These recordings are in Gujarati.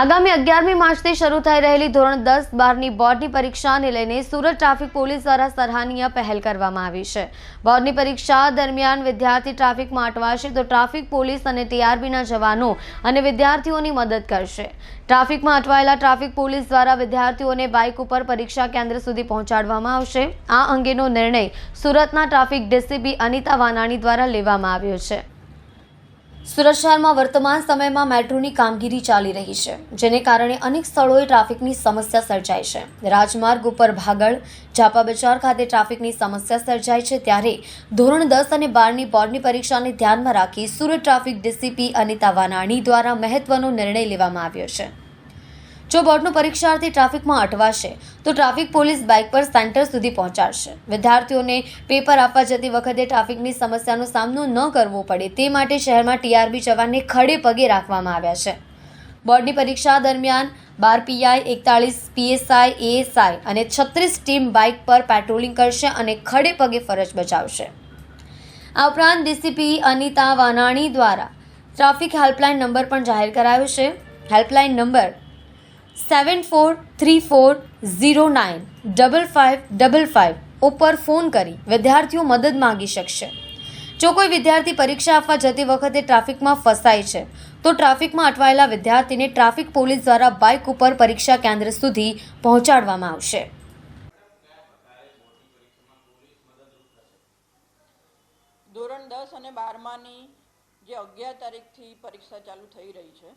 આગામી અગિયારમી માર્ચથી શરૂ થઈ રહેલી ધોરણ દસ બારની બોર્ડની પરીક્ષાને લઈને સુરત ટ્રાફિક પોલીસ દ્વારા સરાહનીય પહેલ કરવામાં આવી છે. બોર્ડની પરીક્ષા દરમિયાન વિદ્યાર્થી ટ્રાફિકમાં અટવાશે તો ટ્રાફિક પોલીસ અને ટીઆરબીના જવાનો અને વિદ્યાર્થીઓની મદદ કરશે. ટ્રાફિકમાં અટવાયેલા ટ્રાફિક પોલીસ દ્વારા વિદ્યાર્થીઓને બાઇક ઉપર પરીક્ષા કેન્દ્ર સુધી પહોંચાડવામાં આવશે. આ અંગેનો નિર્ણય સુરતના ટ્રાફિક ડીસીપી અનિતા વાનાણી દ્વારા લેવામાં આવ્યો છે. સુરત શહેરમાં વર્તમાન સમયમાં મેટ્રોની કામગીરી ચાલી રહી છે, જેને કારણે અનેક સ્થળોએ ટ્રાફિકની સમસ્યા સર્જાય છે. રાજમાર્ગ ઉપર ભાગળ ઝાપા બજાર ખાતે ટ્રાફિકની સમસ્યા સર્જાય છે, ત્યારે ધોરણ દસ અને બારની બોર્ડની પરીક્ષાને ધ્યાનમાં રાખી સુરત ટ્રાફિક ડીસીપી અનિતા વાનાણી દ્વારા મહત્વનો નિર્ણય લેવામાં આવ્યો છે. જો બોર્ડનો પરીક્ષાર્થી ટ્રાફિકમાં અટવાશે, તો ટ્રાફિક પોલીસ બાઇક પર સેન્ટર સુધી પહોંચાડશે. વિદ્યાર્થીઓને પેપર આપવા જતી વખતે ટ્રાફિકની સમસ્યાનો સામનો ન કરવો પડે તે માટે શહેરમાં ટીઆરબી જવાનને ખડે પગે રાખવામાં આવ્યા છે. બોર્ડની પરીક્ષા દરમિયાન બાર પીઆઈ, એકતાળીસ પીએસઆઈ, એએસઆઈ અને છત્રીસ ટીમ બાઇક પર પેટ્રોલિંગ કરશે અને ખડે પગે ફરજ બજાવશે. આ ઉપરાંત ડીસીપી અનિતા વાનાણી દ્વારા ટ્રાફિક હેલ્પલાઇન નંબર પણ જાહેર કરાયો છે. Helpline number seven four three four zero nine double five double five ઉપર ફોન કરી વિદ્યાર્થીઓ મદદ માંગી શકશે. જો કોઈ વિદ્યાર્થી પરીક્ષા આપવા જતી વખતે ટ્રાફિકમાં ફસાય છે, તો ટ્રાફિકમાં અટવાયેલા વિદ્યાર્થીને ટ્રાફિક પોલીસ દ્વારા બાઇક ઉપર પરીક્ષા કેન્દ્ર સુધી પહોંચાડવામાં આવશે. ધોરણ દસ અને બારમાની જે અગિયાર તારીખથી પરીક્ષા ચાલુ થઈ રહી છે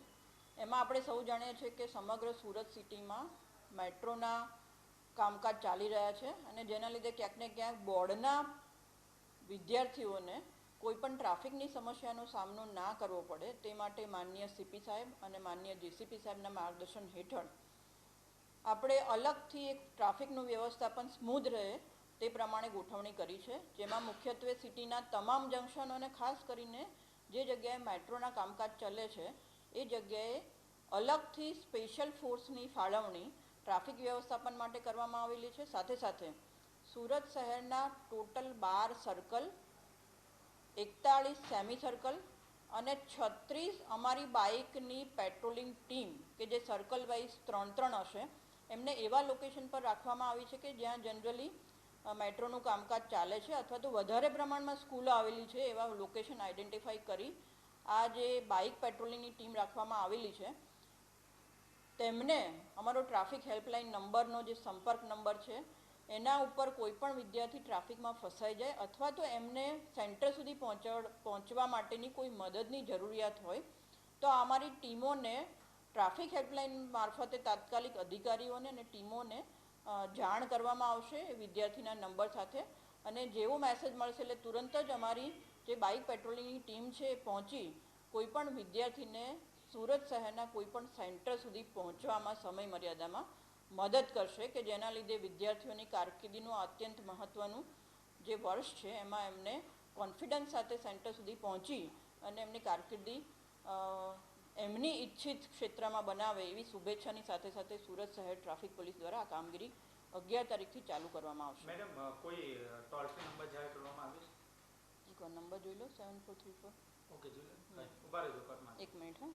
એમાં આપણે સૌ જાણીએ છીએ કે સમગ્ર સુરત સિટીમાં મેટ્રોના કામકાજ ચાલી રહ્યા છે અને જેના લીધે ક્યાંક ને ક્યાંક બોર્ડના વિદ્યાર્થીઓને કોઈ પણ ટ્રાફિકની સમસ્યાનો સામનો ના કરવો પડે તે માટે માનનીય સીપી સાહેબ અને માનનીય જીસીપી સાહેબના માર્ગદર્શન હેઠળ આપણે અલગથી એક ટ્રાફિકનું વ્યવસ્થાપન સ્મૂધ રહે તે પ્રમાણે ગોઠવણી કરી છે, જેમાં મુખ્યત્વે સિટીના તમામ જંકશનો ખાસ કરીને જે જગ્યાએ મેટ્રોના કામકાજ ચાલે છે એ જગ્યાએ અલગથી સ્પેશિયલ ફોર્સની ફાળવણી ટ્રાફિક વ્યવસ્થાપન માટે કરવામાં આવેલી છે. સાથે સાથે સુરત શહેરના ટોટલ બાર સર્કલ એકતાળીસ સેમી સર્કલ અને છત્રીસ અમારી બાઇકની પેટ્રોલિંગ ટીમ કે જે સર્કલ વાઇઝ ત્રણ ત્રણ હશે, એમને એવા લોકેશન પર રાખવામાં આવી છે કે જ્યાં જનરલી મેટ્રોનું કામકાજ ચાલે છે અથવા તો વધારે પ્રમાણમાં સ્કૂલો આવેલી છે એવા લોકેશન આઈડેન્ટિફાઈ કરી આ જે બાઇક પેટ્રોલિંગની ટીમ રાખવામાં આવેલી છે, તેમને અમારો ટ્રાફિક હેલ્પલાઇન નંબરનો જે સંપર્ક નંબર છે, એના ઉપર કોઈપણ વિદ્યાર્થી ટ્રાફિકમાં ફસાઈ જાય અથવા તો એમને સેન્ટર સુધી પહોંચડ, પહોંચવા માટેની કોઈ મદદની જરૂરિયાત હોય, તો અમારી ટીમોને ટ્રાફિક હેલ્પલાઇન મારફતે તાત્કાલિક અધિકારીઓને અને ટીમોને જાણ કરવામાં આવશે વિદ્યાર્થીના નંબર સાથે. અને જેવો મેસેજ મળશે એટલે તુરંત જ અમારી જે બાઇક પેટ્રોલિંગની ટીમ છે એ પહોંચી કોઈ પણ વિદ્યાર્થીને સુરત શહેરના કોઈપણ સેન્ટર સુધી પહોંચવામાં સમય મર્યાદામાં મદદ કરશે કે જેના લીધે વિદ્યાર્થીઓની કારકિર્દીનું અત્યંત મહત્ત્વનું જે વર્ષ છે એમાં એમને કોન્ફિડન્સ સાથે સેન્ટર સુધી પહોંચી અને એમની કારકિર્દી એમની ઈચ્છિત ક્ષેત્રમાં બનાવે એવી શુભેચ્છાની સાથે સાથે સુરત શહેર ટ્રાફિક પોલીસ દ્વારા આ કામગીરી અગિયાર તારીખથી ચાલુ કરવામાં આવશે. મેડમ કોઈ ટોલ નંબર જાહેર કરવામાં આવ્યો છે? એક વાર નંબર જોઈ લો seven four three four okay જોઈ લો. ઊભા રહેજો એક મિનિટ હા.